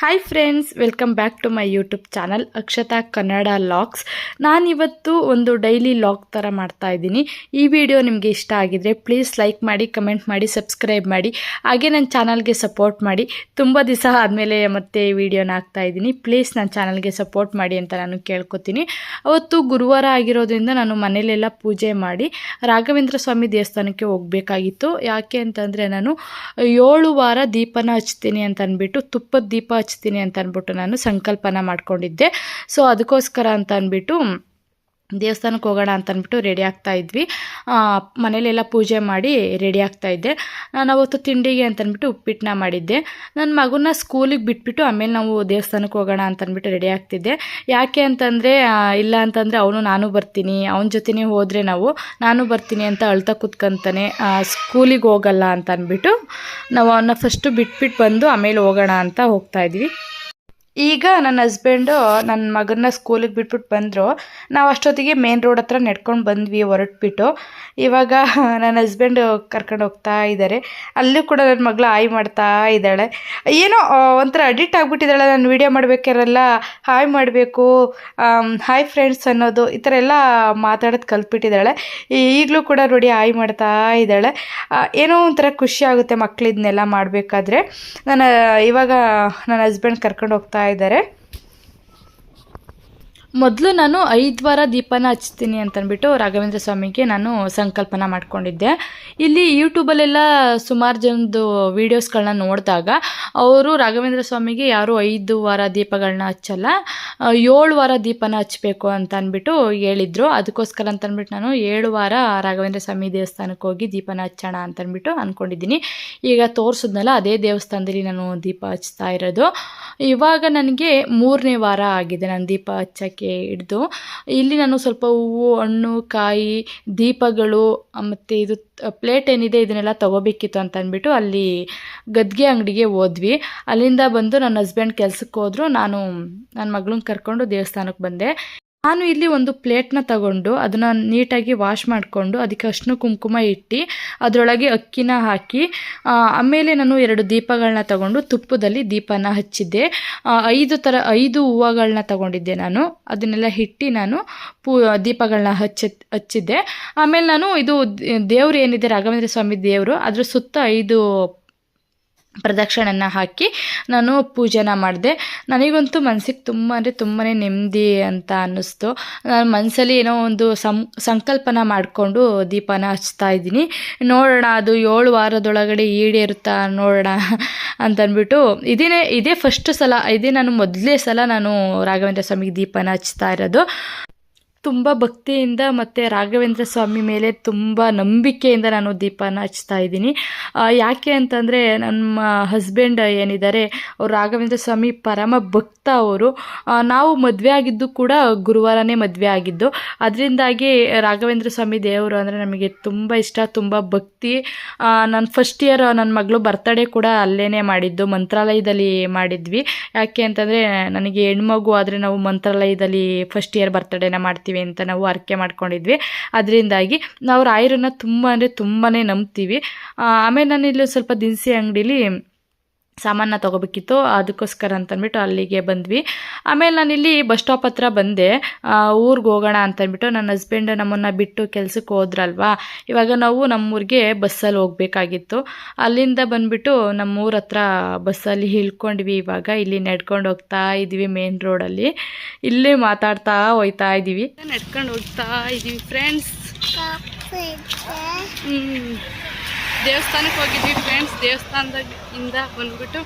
Hi friends welcome back to my YouTube channel Akshata Kannada vlogs ನಾನಿವತ್ತು ಒಂದು daily log ಥರ ಮಾಡ್ತಾ ಇದ್ದೀನಿ. ಈ ವಿಡಿಯೋ ನಿಮಗೆ ಇಷ್ಟ ಆಗಿದರೆ ಪ್ಲೀಸ್ ಲೈಕ್ ಮಾಡಿ ಕಮೆಂಟ್ ಮಾಡಿ ಸಬ್ಸ್ಕ್ರೈಬ್ ಮಾಡಿ. ಹಾಗೆ ನನ್ನ ಚಾನಲ್ಗೆ ಸಪೋರ್ಟ್ ಮಾಡಿ. ತುಂಬ ದಿವಸ ಆದಮೇಲೆ ಮತ್ತೆ ವಿಡಿಯೋನ ಹಾಕ್ತಾ ಇದ್ದೀನಿ. ಪ್ಲೀಸ್ ನನ್ನ ಚಾನಲ್ಗೆ ಸಪೋರ್ಟ್ ಮಾಡಿ ಅಂತ ನಾನು ಕೇಳ್ಕೊತೀನಿ. ಅವತ್ತು ಗುರುವಾರ ಆಗಿರೋದ್ರಿಂದ ನಾನು ಮನೇಲೆಲ್ಲ ಪೂಜೆ ಮಾಡಿ ರಾಘವೇಂದ್ರ ಸ್ವಾಮಿ ದೇವಸ್ಥಾನಕ್ಕೆ ಹೋಗಬೇಕಾಗಿತ್ತು. ಯಾಕೆ ಅಂತಂದರೆ ನಾನು ಏಳು ವಾರ ದೀಪನ ಹಚ್ತೀನಿ ಅಂತ ಅಂದ್ಬಿಟ್ಟು ತುಪ್ಪದ ದೀಪ ಹಚ್ತೀನಿ ಅಂತ ಅಂದ್ಬಿಟ್ಟು ನಾನು ಸಂಕಲ್ಪನ ಮಾಡ್ಕೊಂಡಿದ್ದೆ. ಸೊ ಅದಕ್ಕೋಸ್ಕರ ಅಂತ ಅಂದ್ಬಿಟ್ಟು ದೇವಸ್ಥಾನಕ್ಕೆ ಹೋಗೋಣ ಅಂತ ಅಂದ್ಬಿಟ್ಟು ರೆಡಿ ಆಗ್ತಾ ಇದ್ವಿ. ಮನೇಲೆಲ್ಲ ಪೂಜೆ ಮಾಡಿ ರೆಡಿ ಆಗ್ತಾ ಇದ್ದೆ. ನಾನು ಅವತ್ತು ತಿಂಡಿಗೆ ಅಂತಂದ್ಬಿಟ್ಟು ಉಪ್ಪಿಟ್ಟನ್ನ ಮಾಡಿದ್ದೆ. ನನ್ನ ಮಗುನ ಸ್ಕೂಲಿಗೆ ಬಿಟ್ಬಿಟ್ಟು ಆಮೇಲೆ ನಾವು ದೇವಸ್ಥಾನಕ್ಕೆ ಹೋಗೋಣ ಅಂತ ಅಂದ್ಬಿಟ್ಟು ರೆಡಿ ಆಗ್ತಿದ್ದೆ. ಯಾಕೆ ಅಂತಂದರೆ ಇಲ್ಲ ಅಂತಂದರೆ ಅವನು ನಾನು ಬರ್ತೀನಿ, ಅವನ ಜೊತೆನೇ ಹೋದರೆ ನಾವು, ನಾನು ಬರ್ತೀನಿ ಅಂತ ಅಳ್ತಾ ಕುತ್ಕಂತಾನೆ ಸ್ಕೂಲಿಗೆ ಹೋಗಲ್ಲ ಅಂತ ಅಂದ್ಬಿಟ್ಟು ನಾವು ಅವನ್ನ ಫಸ್ಟು ಬಿಟ್ಬಿಟ್ಟು ಬಂದು ಆಮೇಲೆ ಹೋಗೋಣ ಅಂತ ಹೋಗ್ತಾ ಇದ್ವಿ. ಈಗ ನನ್ನ ಹಸ್ಬೆಂಡು ನನ್ನ ಮಗನ್ನ ಸ್ಕೂಲಿಗೆ ಬಿಟ್ಬಿಟ್ಟು ಬಂದರು. ನಾವು ಅಷ್ಟೊತ್ತಿಗೆ ಮೇನ್ ರೋಡ್ ಹತ್ರ ನೆಡ್ಕೊಂಡು ಬಂದ್ವಿ, ಹೊರಟ್ಬಿಟ್ಟು. ಇವಾಗ ನನ್ನ ಹಸ್ಬೆಂಡು ಕರ್ಕೊಂಡು ಹೋಗ್ತಾ ಇದ್ದಾರೆ ಅಲ್ಲೂ ಕೂಡ ನನ್ನ ಮಗಳು ಹಾಯ್ ಮಾಡ್ತಾ ಇದ್ದಾಳೆ. ಏನೋ ಒಂಥರ ಅಡಿಕ್ಟ್ ಆಗಿಬಿಟ್ಟಿದ್ದಾಳೆ ನಾನು ವೀಡಿಯೋ ಮಾಡಬೇಕಾರೆಲ್ಲ. ಹಾಯ್ ಮಾಡಬೇಕು ಹಾಯ್ ಫ್ರೆಂಡ್ಸ್ ಅನ್ನೋದು, ಈ ಥರ ಎಲ್ಲ ಮಾತಾಡೋದು ಕಲ್ತ್ಬಿಟ್ಟಿದ್ದಾಳೆ. ಈಗಲೂ ಕೂಡ ನೋಡಿ ಹಾಯ್ ಮಾಡ್ತಾ ಇದ್ದಾಳೆ. ಏನೋ ಒಂಥರ ಖುಷಿ ಆಗುತ್ತೆ ಇದನ್ನೆಲ್ಲ ಮಾಡಬೇಕಾದ್ರೆ. ನಾನು ಇವಾಗ ನನ್ನ ಹಸ್ಬೆಂಡ್ ಕರ್ಕೊಂಡು ಹೋಗ್ತಾ ಇದ್ದಾರೆ. ಮೊದಲು ನಾನು ಐದು ವಾರ ದೀಪನ ಹಚ್ತೀನಿ ಅಂತಂದ್ಬಿಟ್ಟು ರಾಘವೇಂದ್ರ ಸ್ವಾಮಿಗೆ ನಾನು ಸಂಕಲ್ಪನ ಮಾಡ್ಕೊಂಡಿದ್ದೆ. ಇಲ್ಲಿ ಯೂಟ್ಯೂಬಲ್ಲೆಲ್ಲ ಸುಮಾರು ಜನದ್ದು ವೀಡಿಯೋಸ್ಗಳನ್ನ ನೋಡಿದಾಗ ಅವರು ರಾಘವೇಂದ್ರ ಸ್ವಾಮಿಗೆ ಯಾರು ಐದು ವಾರ ದೀಪಗಳನ್ನ ಹಚ್ಚಲ್ಲ ಏಳು ವಾರ ದೀಪನ ಹಚ್ಚಬೇಕು ಅಂತ ಅಂದ್ಬಿಟ್ಟು ಹೇಳಿದ್ರು. ಅದಕ್ಕೋಸ್ಕರ ಅಂತ ಅಂದ್ಬಿಟ್ಟು ನಾನು ಏಳು ವಾರ ರಾಘವೇಂದ್ರ ಸ್ವಾಮಿ ದೇವಸ್ಥಾನಕ್ಕೆ ಹೋಗಿ ದೀಪನ ಹಚ್ಚೋಣ ಅಂತ ಅಂದ್ಬಿಟ್ಟು ಅಂದ್ಕೊಂಡಿದ್ದೀನಿ ಈಗ ತೋರಿಸಿದ್ನಲ್ಲ, ಅದೇ ದೇವಸ್ಥಾನದಲ್ಲಿ ನಾನು ದೀಪ ಹಚ್ತಾ ಇರೋದು. ಇವಾಗ ನನಗೆ ಮೂರನೇ ವಾರ ಆಗಿದೆ ನಾನು ದೀಪ ಹಚ್ಚೋಕ್ಕೆ ಹಿಡಿದು. ಇಲ್ಲಿ ನಾನು ಸ್ವಲ್ಪ ಹೂವು, ಹಣ್ಣು, ಕಾಯಿ, ದೀಪಗಳು, ಮತ್ತು ಇದು ಪ್ಲೇಟ್ ಏನಿದೆ ಇದನ್ನೆಲ್ಲ ತೊಗೋಬೇಕಿತ್ತು ಅಂತ ಅಂದ್ಬಿಟ್ಟು ಅಲ್ಲಿ ಗದ್ಗೆ ಅಂಗಡಿಗೆ ಹೋದ್ವಿ. ಅಲ್ಲಿಂದ ಬಂದು ನನ್ನ ಹಸ್ಬೆಂಡ್ ಕೆಲ್ಸಕ್ಕೆ ಹೋದ್ರು ನಾನು ನನ್ನ ಮಗಳನ್ನ ಕರ್ಕೊಂಡು ದೇವಸ್ಥಾನಕ್ಕೆ ಬಂದೆ. ನಾನು ಇಲ್ಲಿ ಒಂದು ಪ್ಲೇಟ್ನ ತಗೊಂಡು ಅದನ್ನು ನೀಟಾಗಿ ವಾಶ್ ಮಾಡಿಕೊಂಡು ಅದಕ್ಕೆ ಅಷ್ಟು ಕುಂಕುಮ ಇಟ್ಟು ಅದರೊಳಗೆ ಅಕ್ಕಿನ ಹಾಕಿ ಆಮೇಲೆ ನಾನು ಎರಡು ದೀಪಗಳನ್ನ ತಗೊಂಡು ತುಪ್ಪದಲ್ಲಿ ದೀಪನ ಹಚ್ಚಿದ್ದೆ. ಐದು ಥರ ಐದು ಹೂವುಗಳನ್ನ ತಗೊಂಡಿದ್ದೆ ನಾನು. ಅದನ್ನೆಲ್ಲ ಇಟ್ಟು ನಾನು ಪೂ ದೀಪಗಳನ್ನ ಹಚ್ಚಿ, ಹಚ್ಚಿದ್ದೆ. ಆಮೇಲೆ ನಾನು ಇದು ದೇವರು ಏನಿದೆ, ರಾಘವೇಂದ್ರ ಸ್ವಾಮಿ ದೇವರು, ಅದ್ರ ಸುತ್ತ ಐದು ಪ್ರದಕ್ಷಿಣೆನ ಹಾಕಿ ನಾನು ಪೂಜೆನ ಮಾಡಿದೆ. ನನಗಂತೂ ಮನಸ್ಸಿಗೆ ತುಂಬ ಅಂದರೆ ತುಂಬಾ ನೆಮ್ಮದಿ ಅಂತ ಅನ್ನಿಸ್ತು. ನಾನು ಮನಸ್ಸಲ್ಲಿ ಏನೋ ಒಂದು ಸಂ, ಸಂಕಲ್ಪನ ಮಾಡಿಕೊಂಡು ದೀಪನ ಹಚ್ತಾ ಇದ್ದೀನಿ. ನೋಡೋಣ, ಅದು ಏಳು ವಾರದೊಳಗಡೆ ಈಡೇರುತ್ತಾ ನೋಡೋಣ ಅಂತಂದ್ಬಿಟ್ಟು ಇದೇ ಇದೇ ಫಸ್ಟ್ ಸಲ, ಇದೇ ನಾನು ಮೊದಲೇ ಸಲ ನಾನು ರಾಘವೇಂದ್ರ ಸ್ವಾಮಿಗೆ ದೀಪನ ಹಚ್ತಾ ಇರೋದು. ತುಂಬ ಭಕ್ತಿಯಿಂದ ಮತ್ತು ರಾಘವೇಂದ್ರ ಸ್ವಾಮಿ ಮೇಲೆ ತುಂಬ ನಂಬಿಕೆಯಿಂದ ನಾನು ದೀಪನ ಹಚ್ತಾ ಇದ್ದೀನಿ. ಯಾಕೆ ಅಂತಂದರೆ ನಮ್ಮ ಹಸ್ಬೆಂಡ್ ಏನಿದ್ದಾರೆ, ಅವ್ರು ರಾಘವೇಂದ್ರ ಸ್ವಾಮಿ ಪರಮ ಭಕ್ತ ಅವರು. ನಾವು ಮದುವೆ ಆಗಿದ್ದು ಕೂಡ ಗುರುವಾರನೇ ಮದುವೆ ಆಗಿದ್ದು. ಅದರಿಂದಾಗಿ ರಾಘವೇಂದ್ರ ಸ್ವಾಮಿ ದೇವರು ಅಂದರೆ ನಮಗೆ ತುಂಬ ಇಷ್ಟ, ತುಂಬ ಭಕ್ತಿ. ನಾನು ಫಸ್ಟ್ ಇಯರ್ ನನ್ನ ಮಗಳು ಬರ್ತಡೇ ಕೂಡ ಅಲ್ಲೇ ಮಾಡಿದ್ದು, ಮಂತ್ರಾಲಯದಲ್ಲಿ ಮಾಡಿದ್ವಿ. ಯಾಕೆ ಅಂತಂದರೆ ನನಗೆ ಹೆಣ್ಮಗು ಆದರೆ ನಾವು ಮಂತ್ರಾಲಯದಲ್ಲಿ ಫಸ್ಟ್ ಇಯರ್ ಬರ್ತಡೇನ ಮಾಡ್ತೀವಿ. ಅಂತ ನಾವು ಅರ್ಕೆ ಮಾಡ್ಕೊಂಡಿದ್ವಿ. ಅದರಿಂದಾಗಿ ನಾವು ರಾಯರನ್ನು ತುಂಬ ಅಂದರೆ ತುಂಬಾ ನಂಬ್ತೀವಿ. ಆಮೇಲೆ ನಾನು ಇಲ್ಲಿ ಸ್ವಲ್ಪ ದಿನಸಿ ಅಂಗಡೀಲಿ ಸಾಮಾನ ತೊಗೋಬೇಕಿತ್ತು. ಅದಕ್ಕೋಸ್ಕರ ಅಂತಂದ್ಬಿಟ್ಟು ಅಲ್ಲಿಗೆ ಬಂದ್ವಿ. ಆಮೇಲೆ ನಾನಿಲ್ಲಿ ಬಸ್ ಸ್ಟಾಪ್ ಹತ್ರ ಬಂದೆ. ಊರಿಗೆ ಹೋಗೋಣ ಅಂತಂದ್ಬಿಟ್ಟು ನನ್ನ ಹಸ್ಬೆಂಡ್ ನಮ್ಮನ್ನು ಬಿಟ್ಟು ಕೆಲಸಕ್ಕೆ ಹೋದ್ರಲ್ವಾ? ಇವಾಗ ನಾವು ನಮ್ಮೂರಿಗೆ ಬಸ್ಸಲ್ಲಿ ಹೋಗಬೇಕಾಗಿತ್ತು. ಅಲ್ಲಿಂದ ಬಂದ್ಬಿಟ್ಟು ನಮ್ಮೂರ ಹತ್ರ ಬಸ್ಸಲ್ಲಿ ಹಿಳ್ಕೊಂಡ್ವಿ ಇವಾಗ. ಇಲ್ಲಿ ನಡ್ಕೊಂಡು ಹೋಗ್ತಾ ಇದ್ವಿ ಮೇನ್ ರೋಡಲ್ಲಿ ಇಲ್ಲೇ ಮಾತಾಡ್ತಾ ಹೋಯ್ತಾ ಇದ್ದೀವಿ ನಡ್ಕೊಂಡು ಹೋಗ್ತಾ ಇದ್ದೀವಿ ಫ್ರೆಂಡ್ಸ್ ದೇವಸ್ಥಾನಕ್ಕೆ ಹೋಗಿದ್ವಿ ಫ್ರೆಂಡ್ಸ್ ದೇವಸ್ಥಾನದಿಂದ ಬಂದ್ಬಿಟ್ಟು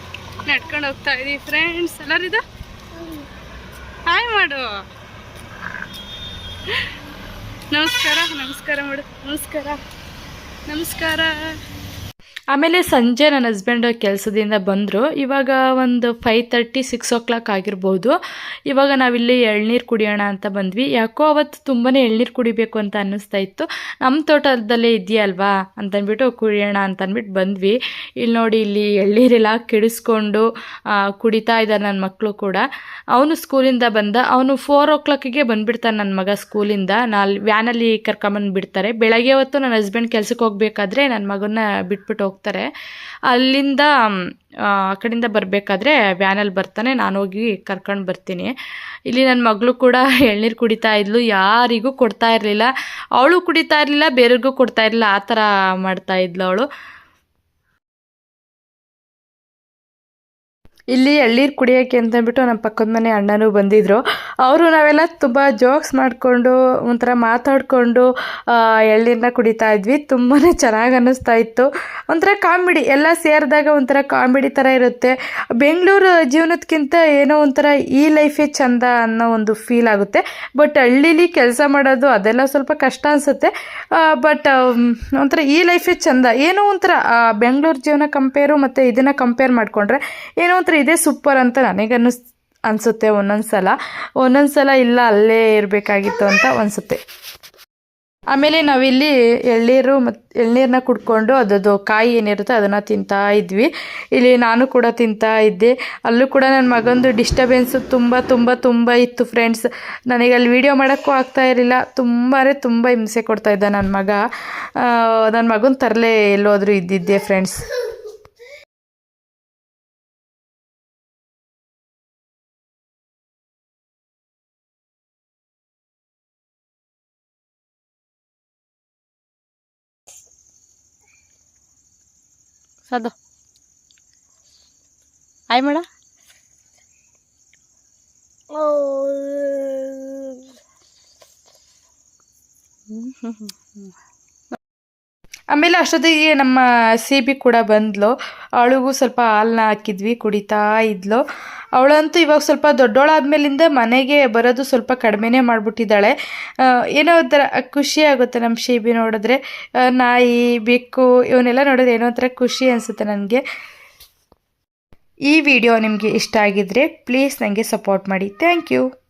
ನಡ್ಕೊಂಡು ಹೋಗ್ತಾ ಇದೀವಿ ಫ್ರೆಂಡ್ಸ್ ಎಲ್ಲರಿದ? ಹಾಯ್ ಮಾಡು. ನಮಸ್ಕಾರ ನಮಸ್ಕಾರ ಮಾಡು. ನಮಸ್ಕಾರ. ನಮಸ್ಕಾರ. ಆಮೇಲೆ ಸಂಜೆ ನನ್ನ ಹಸ್ಬೆಂಡ್ ಕೆಲಸದಿಂದ ಬಂದರು. ಇವಾಗ ಒಂದು five thirty six o'clock ಆಗಿರ್ಬೋದು. ಇವಾಗ ನಾವಿಲ್ಲಿ ಎಳ್ನೀರು ಕುಡಿಯೋಣ ಅಂತ ಬಂದ್ವಿ. ಯಾಕೋ ಅವತ್ತು ತುಂಬಾ ಎಳ್ನೀರು ಕುಡಿಬೇಕು ಅಂತ ಅನ್ನಿಸ್ತಾ ಇತ್ತು. ನಮ್ಮ ತೋಟದಲ್ಲೇ ಇದೆಯಲ್ವಾ ಅಂತಂದ್ಬಿಟ್ಟು ಕುಡಿಯೋಣ ಅಂತ ಅಂದ್ಬಿಟ್ಟು ಬಂದ್ವಿ. ಇಲ್ಲಿ ನೋಡಿ ಇಲ್ಲಿ ಎಳ್ನೀರೆಲ್ಲ ಕೆಡಿಸ್ಕೊಂಡು ಕುಡಿತಾ ಇದ್ದಾರೆ ನನ್ನ ಮಕ್ಕಳು ಕೂಡ. ಅವನು ಸ್ಕೂಲಿಂದ ಬಂದ. ಅವನು ಫೋರ್ ಓ ಕ್ಲಾಕಿಗೆ ಬಂದುಬಿಡ್ತಾನೆ ನನ್ನ ಮಗ ಸ್ಕೂಲಿಂದ. ನಾಲ್ ವ್ಯಾನಲ್ಲಿ ಕರ್ಕೊಂಬಂದು ಬಿಡ್ತಾರೆ ಬೆಳಗ್ಗೆ ಹೊತ್ತು ನನ್ನ ಹಸ್ಬೆಂಡ್ ಕೆಲಸಕ್ಕೆ ಹೋಗ್ಬೇಕಾದ್ರೆ ನನ್ನ ಮಗನ್ನ ಬಿಟ್ಬಿಟ್ಟು ಹೋಗ್ತಾರೆ. ಅಲ್ಲಿಂದ ಆ, ಕಡೆಯಿಂದ ಬರ್ಬೇಕಾದ್ರೆ ವ್ಯಾನಲ್ಲಿ ಬರ್ತಾನೆ. ನಾನು ಹೋಗಿ ಕರ್ಕೊಂಡು ಬರ್ತೀನಿ. ಇಲ್ಲಿ ನನ್ನ ಮಗಳು ಕೂಡ ಎಳ್ನೀರು ಕುಡಿತಾ ಇದ್ಲು. ಯಾರಿಗೂ ಕೊಡ್ತಾ ಇರಲಿಲ್ಲ. ಅವಳು ಕುಡಿತಾ ಇರಲಿಲ್ಲ ಬೇರೆಗೂ ಕೊಡ್ತಾ ಇರಲಿಲ್ಲ. ಆ ಥರ ಮಾಡ್ತಾ ಇದ್ಲು ಅವಳು. ಇಲ್ಲಿ ಎಳ್ನೀರು ಕುಡಿಯೋಕೆ ಅಂತ ಅಂದ್ಬಿಟ್ಟು ನಮ್ಮ ಪಕ್ಕದ ಮನೆ ಅಣ್ಣನೂ ಬಂದಿದ್ದರು ಅವರು ನಾವೆಲ್ಲ ತುಂಬ ಜೋಕ್ಸ್ ಮಾಡಿಕೊಂಡು, ಒಂಥರ ಮಾತಾಡಿಕೊಂಡು ಎಳ್ಳೀರನ್ನ ಕುಡಿತಾ ಇದ್ವಿ. ತುಂಬಾ ಚೆನ್ನಾಗಿ ಅನ್ನಿಸ್ತಾ ಇತ್ತು. ಒಂಥರ ಕಾಮಿಡಿ ಎಲ್ಲ ಸೇರಿದಾಗ ಒಂಥರ ಕಾಮಿಡಿ ಥರ ಇರುತ್ತೆ. ಬೆಂಗಳೂರು ಜೀವನದಕ್ಕಿಂತ ಏನೋ ಒಂಥರ ಈ ಲೈಫೇ ಚಂದ ಅನ್ನೋ ಒಂದು ಫೀಲ್ ಆಗುತ್ತೆ. ಬಟ್ ಹಳ್ಳೀಲಿ ಕೆಲಸ ಮಾಡೋದು ಅದೆಲ್ಲ ಸ್ವಲ್ಪ ಕಷ್ಟ ಅನಿಸುತ್ತೆ. ಬಟ್ ಒಂಥರ ಈ ಲೈಫೇ ಚಂದ. ಏನೋ ಒಂಥರ ಬೆಂಗಳೂರು ಜೀವನ ಕಂಪೇರು ಮತ್ತು ಇದನ್ನು ಕಂಪೇರ್ ಮಾಡಿಕೊಂಡ್ರೆ ಏನೋ ಒಂಥರ ಇದೇ ಸೂಪರ್ ಅಂತ ನನಗೆ ಅನ್ನಿಸ್ ಅನಿಸುತ್ತೆ ಒಂದೊಂದು ಸಲ ಒಂದೊಂದು ಸಲ ಇಲ್ಲ, ಅಲ್ಲೇ ಇರಬೇಕಾಗಿತ್ತು ಅಂತ ಅನಿಸುತ್ತೆ. ಆಮೇಲೆ ನಾವಿಲ್ಲಿ ಎಳ್ನೀರು ಮತ್ತು ಎಳ್ನೀರನ್ನ ಕುಡ್ಕೊಂಡು ಅದರದ್ದು ಕಾಯಿ ಏನಿರುತ್ತೆ ಅದನ್ನು ತಿಂತಾ ಇದ್ವಿ. ಇಲ್ಲಿ ನಾನು ಕೂಡ ತಿಂತಾ ಇದ್ದೆ. ಅಲ್ಲೂ ಕೂಡ ನನ್ನ ಮಗಂದು ಡಿಸ್ಟರ್ಬೆನ್ಸು ತುಂಬ ತುಂಬ ತುಂಬ ಇತ್ತು ಫ್ರೆಂಡ್ಸ್ ನನಗೆ ಅಲ್ಲಿ ವೀಡಿಯೋ ಮಾಡೋಕ್ಕೂ ಆಗ್ತಾ ಇರಲಿಲ್ಲ. ತುಂಬಾ ತುಂಬ ಹಿಂಸೆ ಕೊಡ್ತಾ ಇದ್ದ ನನ್ನ ಮಗ. ನನ್ನ ಮಗನ ತರಲೇ ಎಲ್ಲೋದರೂ ಇದ್ದಿದ್ದೆ ಫ್ರೆಂಡ್ಸ್ સાદો આય મળા ઓ ಆಮೇಲೆ ಅಷ್ಟೊತ್ತಿಗೆ ನಮ್ಮ ಸಿ ಕೂಡ ಬಂದ್ಲು. ಅವಳಿಗೂ ಸ್ವಲ್ಪ ಹಾಲನ್ನ ಹಾಕಿದ್ವಿ, ಕುಡಿತಾ ಇದ್ಲು. ಅವಳಂತೂ ಇವಾಗ ಸ್ವಲ್ಪ ದೊಡ್ಡವಳಾದ್ಮೇಲಿಂದ ಮನೆಗೆ ಬರೋದು ಸ್ವಲ್ಪ ಕಡಿಮೆನೇ ಮಾಡಿಬಿಟ್ಟಿದ್ದಾಳೆ. ಏನೋ ಒಂಥರ ಖುಷಿ ಆಗುತ್ತೆ ನಮ್ಮ ಬಿ ನೋಡಿದ್ರೆ. ನಾಯಿ, ಬೆಕ್ಕು, ಇವನ್ನೆಲ್ಲ ನೋಡಿದ್ರೆ ಏನೋ ಒಂಥರ ಖುಷಿ ಅನಿಸುತ್ತೆ ನನಗೆ. ಈ ವಿಡಿಯೋ ನಿಮಗೆ ಇಷ್ಟ ಆಗಿದ್ದರೆ ಪ್ಲೀಸ್ ನನಗೆ ಸಪೋರ್ಟ್ ಮಾಡಿ. Thank you.